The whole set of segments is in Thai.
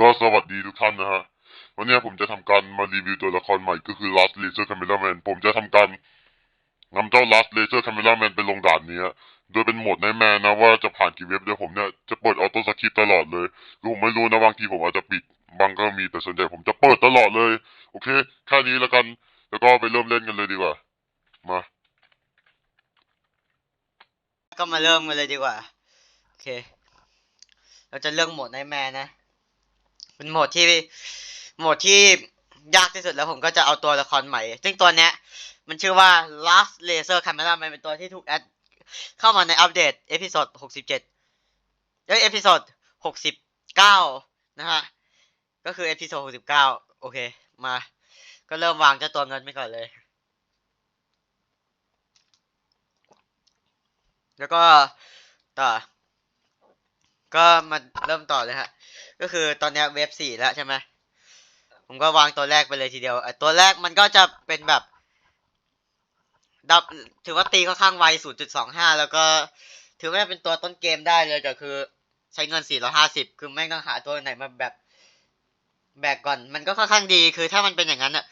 ก็สวัสดีทุกท่านนะฮะ วันนี้ผมจะทำการมารีวิวตัวละครใหม่ก็คือ Last Laser Cameraman ผมจะทำการนำเจ้า Last Laser Cameraman ไปลงด่านนี้ โดยเป็นโหมดในแมนนะว่าจะผ่านกี่เว็บเดี๋ยวผมเนี่ยจะเปิดออโต้สคริปตลอดเลยคือผมไม่รู้นะบางทีผมอาจจะปิดบางก็มีแต่ส่วนใหญ่ผมจะเปิดตลอดเลย โอเค แค่นี้แล้วกัน แล้วก็ไปเริ่มเล่นกันเลยดีกว่า มา ก็มาเริ่มกันเลยดีกว่า โอเค เราจะเลือกโหมดไนแมนนะ เป็นโหมดที่โหมดที่ยากที่สุดแล้วผมก็จะเอาตัวละครใหม่ ซึ่งตัวเนี้ยมันชื่อว่า Last Laser Camera มันเป็นตัวที่ถูกแอดเข้ามาในอัปเดตเอพิโซด67เอ้ยเอพิโซด69นะฮะ ก็คือเอพิโซด69โอเค มา ก็เริ่มวางเจ้าตัวเงินไปก่อนเลย แล้วก็ต่อ ก็มาเริ่มต่อเลยฮะ ก็คือตอนนี้เว็บสี่แล้วใช่ไหมผมก็วางตัวแรกไปเลยทีเดียวตัวแรกมันก็จะเป็นแบบดับถือว่าตีค่อนข้างไว 0.25 แล้วก็ถือว่าเป็นตัวต้นเกมได้เลยแต่คือ ใช้เงิน 450 คือไม่ต้องหาตัวไหนมาแบบ แบกก่อน มันก็ค่อนข้างดี คือถ้ามันเป็นอย่างนั้นอะ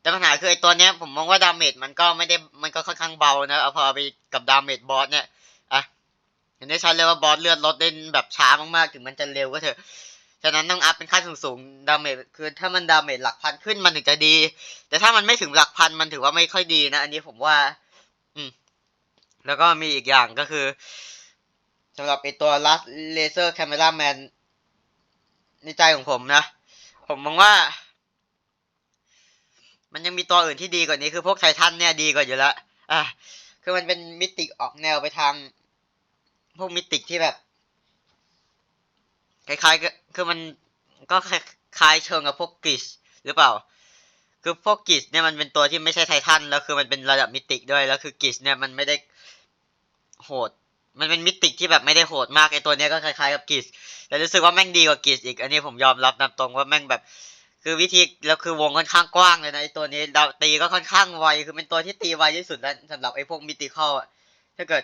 แต่ปัญหาคือไอ้ตัวเนี้ยผมมองว่าดาเมจมันก็ไม่ได้ มันก็ค่อนข้างเบานะ เอาพอไปกับดาเมจบอสเนี่ย ห็นได้ชัดเลยว่าบอสเลือดลดได้แบบช้ามากๆ ถึงมันจะเร็วก็เถอะ ฉะนั้นต้องอัพเป็นขั้นสูงๆ ดาเมจคือถ้ามันดาเมจหลักพันขึ้นมันถึงจะดี แต่ถ้ามันไม่ถึงหลักพันมันถือว่าไม่ค่อยดีนะ อันนี้ผมว่า อืม แล้วก็มีอีกอย่างก็คือสำหรับไอตัว Last Laser Camera Man ในใจของผมนะ ผมมองว่า มันยังมีตัวอื่นที่ดีกว่านี้คือพวกไททันเนี่ยดีกว่าอยู่แล้ว อะ คือมันเป็นมิติออกแนวไปทาง พวกมิติที่แบบคล้ายๆก็คือมันก็คล้ายเชิงกับพวกกริชหรือเปล่า คือพวกกิชเนี่ยมันเป็นตัวที่ไม่ใช่ไททันแล้วคือมันเป็นระดับมิติด้วยแล้วคือกิชเนี่ยมันไม่ได้โหด มันเป็นมิติที่แบบไม่ได้โหดมากไอตัวเนี้ยก็คล้ายๆกับกิชแต่รู้สึกว่าแม่งดีกว่ากิชอีกอันนี้ผมยอมรับนำตรงว่าแม่งแบบ คือวิธีแล้วคือวงค่อนข้างกว้างเลยนะไอตัวนี้ดาตีก็ค่อนข้างไวคือเป็นตัวที่ตีไวที่สุดแล้วสำหรับไอพวกมิติเข้อะถ้าเกิด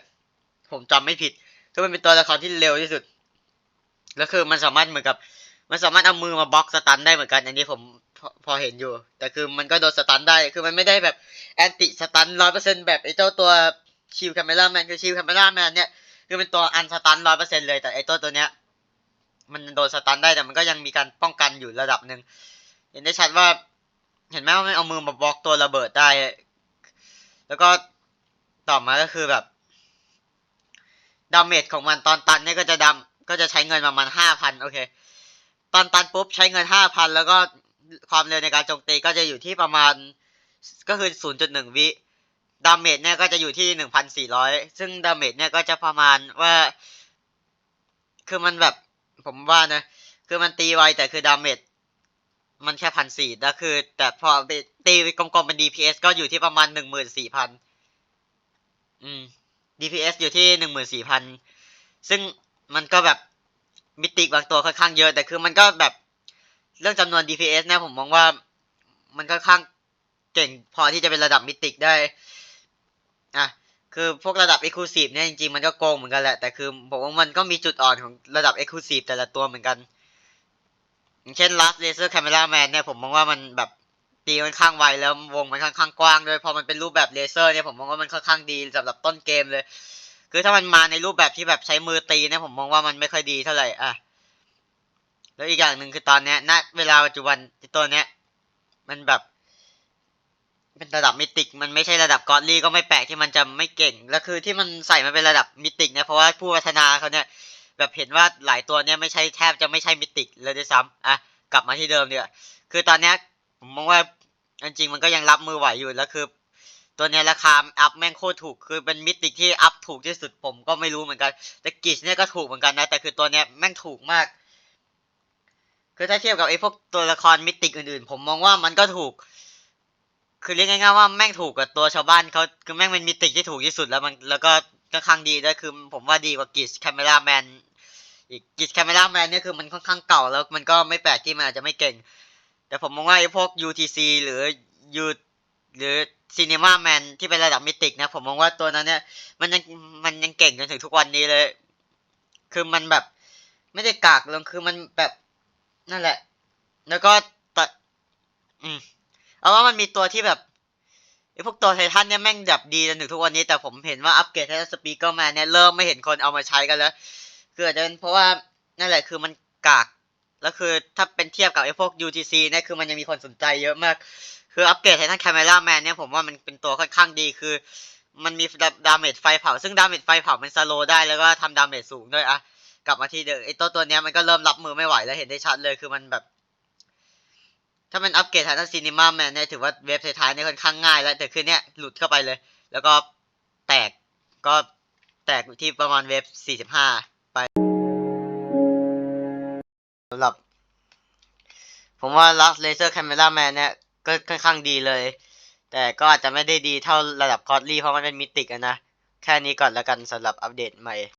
ผมจำไม่ผิด คือมันเป็นตัวละครที่เร็วที่สุด แล้วคือมันสามารถเหมือนกับ มันสามารถเอามือมาบล็อกสตันได้เหมือนกัน อันนี้ผมพอพอเห็นอยู่ แต่คือมันก็โดนสตันได้ คือมันไม่ได้แบบแอนติสตันร้อยเปอร์เซ็นแบบไอ้เจ้าตัวชิลแคมเมล่าแมนคือชิลแคมเมล่าแมนเนี่ยคือเป็นตัวอันสตันร้อยเปอร์เซ็นเลย แต่ไอ้ตัวตัวเนี้ย มันโดนสตันได้แต่มันก็ยังมีการป้องกันอยู่ระดับหนึ่งเห็นได้ชัดว่า เห็นไหมว่ามันเอามือมาบล็อกตัวระเบิดได้ แล้วก็ต่อมาก็คือแบบ ดาเมจของมันตอนตันเนี่ยก็จะดำก็จะใช้เงินประมาณห้าพันโอเค ตอนตันปุ๊บใช้เงินห้าพันแล้วก็ความเร็วในการโจมตีก็จะอยู่ที่ประมาณก็คือศูนย์จุดหนึ่งวิดาเมจเนี่ยก็จะอยู่ที่หนึ่งพันสี่ร้อยซึ่งดาเมจเนี่ยก็จะประมาณว่า คือมันแบบผมว่านะ คือมันตีไวแต่คือดาเมจมันแค่พันสี่แล้วคือ แต่พอไปตีกลมๆเป็น DPS ก็อยู่ที่ประมาณหนึ่งหมื่นสี่พันอืม DPS อยู่ที่หนึ่งหมื่นสี่พันซึ่งมันก็แบบมิติบางตัวค่อนข้างเยอะ แต่คือมันก็แบบเรื่องจำนวน DPS นะผมมองว่ามันค่อนข้างเก่งพอที่จะเป็นระดับมิติได้ อะ คือพวกระดับ Exclusive เนี่ยจริงๆ มันก็โกงเหมือนกันแหละ แต่คือผมว่ามันก็มีจุดอ่อนของระดับ Exclusive แต่ละตัวเหมือนกัน อย่างเช่น Last Laser Camera Man เนี่ยผมมองว่ามันแบบ ตีค่อนข้างไวแล้ววงมันค่อนข้างกว้างด้วยพอมันเป็นรูปแบบเลเซอร์เนี่ยผมมองว่ามันค่อนข้างดีสำหรับต้นเกมเลย คือถ้ามันมาในรูปแบบที่แบบใช้มือตีเนี่ยผมมองว่ามันไม่ค่อยดีเท่าไหร่อะแล้วอีกอย่างหนึ่งคือตอนเนี้ยณเวลาปัจจุบันตัวเนี้ยมันแบบ เป็นระดับมิติก มันไม่ใช่ระดับกอดลี่ก็ไม่แปลกที่มันจะไม่เก่ง แล้วคือที่มันใส่มาเป็นระดับมิติกเนี่ยเพราะว่าผู้พัฒนาเขาเนี่ยแบบเห็นว่าหลายตัวเนี่ยไม่ใช่แทบจะไม่ใช่มิติกเลยด้วยซ้ำอะกลับมาที่เดิมเนี่ยคือตอนเนี้ยผมมองว่า จริงมันก็ยังรับมือไหวอยู่แล้วคือ ตัวเนี้ยราคาอัพแม่งโคตรถูกคือเป็นมิติที่อัพถูกที่สุดผมก็ไม่รู้เหมือนกันแต่กิชเนี่ยก็ถูกเหมือนกันนะแต่คือตัวเนี้ยแม่งถูกมาก คือถ้าเทียบกับไอ้พวกตัวละครมิติอื่นๆ ผมมองว่ามันก็ถูก คือเรียกง่ายๆว่าแม่งถูกกับตัวชาวบ้านเขาคือแม่งเป็นมิติที่ถูกที่สุดแล้วมันแล้วก็ค่อนข้างดีด้วยคือผมว่าดีกว่ากิชแคมเมราแมนอีกกิชแคมเมราแมนเนี่ยคือมันค่อนข้างเก่าแล้วมันก็ไม่แปลกที่มันอาจจะไม่เก่ง แต่ผมมองว่าไอ้พวก UTC หรือ U หรือ Cinema Man ที่เป็นระดับมิติกนะ ผมมองว่าตัวนั้นเนี่ย มันยังมันยังเก่งจนถึงทุกวันนี้เลย คือมันแบบ ไม่ได้กากลงคือมันแบบนั่นแหละ แล้วก็ตัดอืมเอาว่ามันมีตัวที่แบบไอ้พวกตัวไททันเนี่ยแม่งแบบดีจนถึงทุกวันนี้ แต่ผมเห็นว่าอัปเกรดไททันสปีกเกอร์แมนเนี่ยเริ่มไม่เห็นคนเอามาใช้กันแล้วคืออาจจะเป็นเพราะว่านั่นแหละคือมันกาก แล้วคือถ้าเป็นเทียบกับไอ้พวก UTC เนี่ยคือมันยังมีคนสนใจเยอะมาก คืออัปเกรดไททันแคม e ราแมนเนี่ยผมว่ามันเป็นตัวค่อนข้างดีคือ มันมีดาเมจไฟเผา ซึ่งดาเมจไฟเผามันสโลได้แล้วก็ทำดาเมจสูงด้วยอะกลับมาที่เดิมไอ้ตัวตัวเนี้ยมันก็เริ่มรับมือไม่ไหวแล้วเห็นได้ชัดเลยคือมันแบบ ถ้ามันอัปเกรดไททันซีนิม่าแมนเนี่ยถือว่าเวฟท้ายๆเนี่ยค่อนข้างง่ายแล้วแต่คือเนี่ยหลุดเข้าไปเลย แล้วก็แตกก็แตกที่ประมาณเวฟ45ไป ผมว่า Last Laser Camera Man เนี่ยก็ค่อนข้างดีเลย แต่ก็อาจจะไม่ได้ดีเท่าระดับคอร์ลี่เพราะมันเป็นมิติกนะ แค่นี้ก่อนแล้วกันสำหรับอัปเดตใหม่